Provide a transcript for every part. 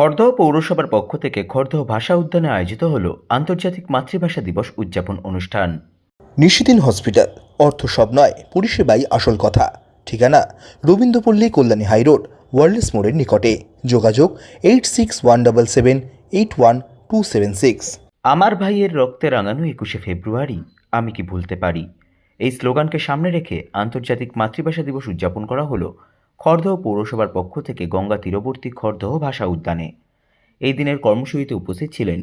খড়দহ পৌরসভার পক্ষ থেকে খড়দহ ভাষা উদ্যানে আয়োজিত হল আন্তর্জাতিক মাতৃভাষা দিবস উদযাপন অনুষ্ঠান। নিশিদিন হসপিটাল অর্থ সব নয় পরিষেবাই আসল কথা। ঠিকানা রবীন্দ্রপল্লী কল্যাণী হাইরোড ওয়ার্ল্ডস মোড়ের নিকটে। যোগাযোগ eight six one double seven eight one two seven six. আমার ভাইয়ের রক্তে রাঙানো একুশে ফেব্রুয়ারি আমি কি ভুলতে পারি? এই স্লোগানকে সামনে রেখে আন্তর্জাতিক মাতৃভাষা দিবস উদযাপন করা হলো খড়দহ পৌরসভার পক্ষ থেকে গঙ্গা তীরবর্তী খড়দহ ভাষা উদ্যানে। এই দিনের কর্মসূচিতে উপস্থিত ছিলেন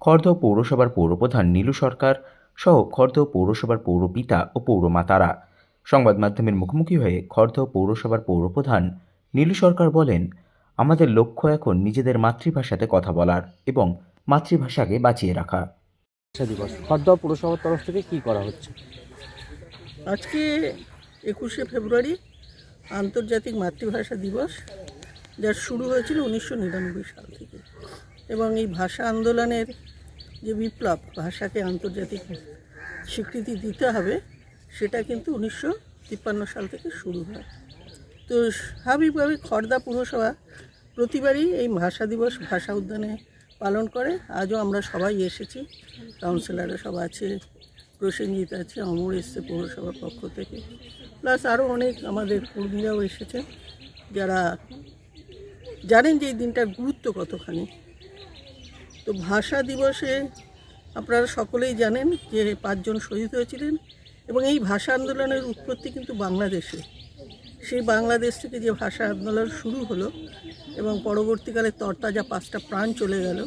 খড়দহ পৌরসভার পৌরপ্রধান নীলু সরকার সহ খড়দহ পৌরসভার পৌরপিতা ও পৌরমাতারা। সংবাদ মাধ্যমের মুখোমুখি হয়ে খড়দহ পৌরসভার পৌরপ্রধান নীলু সরকার বলেন আমাদের লক্ষ্য এখন নিজেদের মাতৃভাষাতে কথা বলার এবং মাতৃভাষাকে বাঁচিয়ে রাখা। দিবস। খড়দহ পুরসভার তরফ থেকে কি করা হচ্ছে? আজকে একুশে ফেব্রুয়ারি আন্তর্জাতিক মাতৃভাষা দিবস যার শুরু হয়েছিল উনিশশো নিরানব্বই সাল থেকে। এবং এই ভাষা আন্দোলনের যে বিপ্লব, ভাষাকে আন্তর্জাতিক স্বীকৃতি দিতে হবে, সেটা কিন্তু উনিশশো তিপ্পান্ন সাল থেকে শুরু হয়। তো স্বাভাবিকভাবে খড়দা পুরসভা প্রতিবারই এই ভাষা দিবস, ভাষা উদ্যানে পালন করে। আজও আমরা সবাই এসেছি, কাউন্সিলররা সব আছে প্রসেনজিৎ আছে, অমর এসছে পৌরসভার পক্ষ থেকে। প্লাস আরও অনেক আমাদের কর্মীরাও এসেছে, যারা জানেন যে এই দিনটার গুরুত্ব কতখানি। তো ভাষা দিবসে আপনারা সকলেই জানেন যে পাঁচজন শহীদ হয়েছিলেন এবং এই ভাষা আন্দোলনের উৎপত্তি কিন্তু বাংলাদেশে। সেই বাংলাদেশ থেকে যে ভাষা আন্দোলন শুরু হলো এবং পরবর্তীকালে তরতাজা পাঁচটা প্রাণ চলে গেল,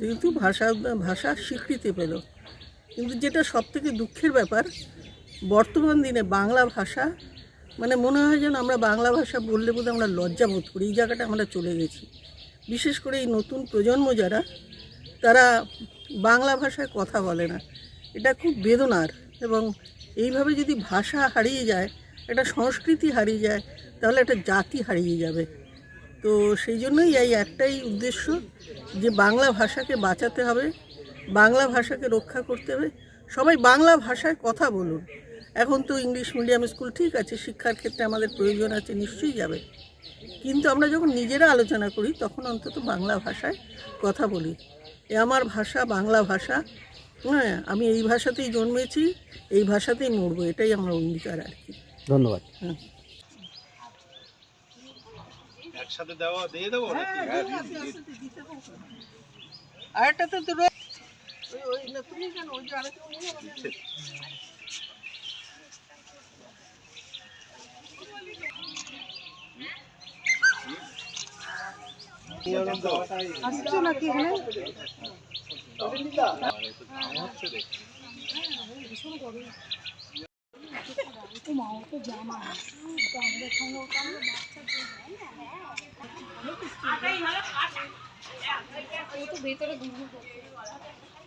কিন্তু ভাষা ভাষা স্বীকৃতি পেল। কিন্তু যেটা সবথেকে দুঃখের ব্যাপার, বর্তমান দিনে বাংলা ভাষা মানে মনে হয় যেন আমরা বাংলা ভাষা বললে বোধহয় আমরা লজ্জা বোধ করি, এই জায়গাটা আমরা চলে গেছি। বিশেষ করে এই নতুন প্রজন্ম যারা, তারা বাংলা ভাষায় কথা বলে না। এটা খুব বেদনার এবং এইভাবে যদি ভাষা হারিয়ে যায়, একটা সংস্কৃতি হারিয়ে যায়, তাহলে একটা জাতি হারিয়ে যাবে। তো সেই জন্যই এই একটাই উদ্দেশ্য যে বাংলা ভাষাকে বাঁচাতে হবে বাংলা ভাষাকে রক্ষা করতে হবে। সবাই বাংলা ভাষায় কথা বলুন। এখন তো ইংলিশ মিডিয়াম স্কুল ঠিক আছে শিক্ষার ক্ষেত্রে আমাদের প্রয়োজন আছে নিশ্চয়ই যাবে। কিন্তু আমরা যখন নিজেরা আলোচনা করি তখন অন্তত বাংলা ভাষায় কথা বলি। এ আমার ভাষা বাংলা ভাষা। হ্যাঁ আমি এই ভাষাতেই জন্মেছি এই ভাষাতেই মরবো এটাই আমার অঙ্গীকার আর কি। ধন্যবাদ। হ্যাঁ। একসাথে দেওয়া দিয়ে দেবো আরেকটা তো তো রয়ে- ওই ওই না তুমি কেন ওই যে আরেকটা নিয়ে যাবে না? আসছো নাকি এখানে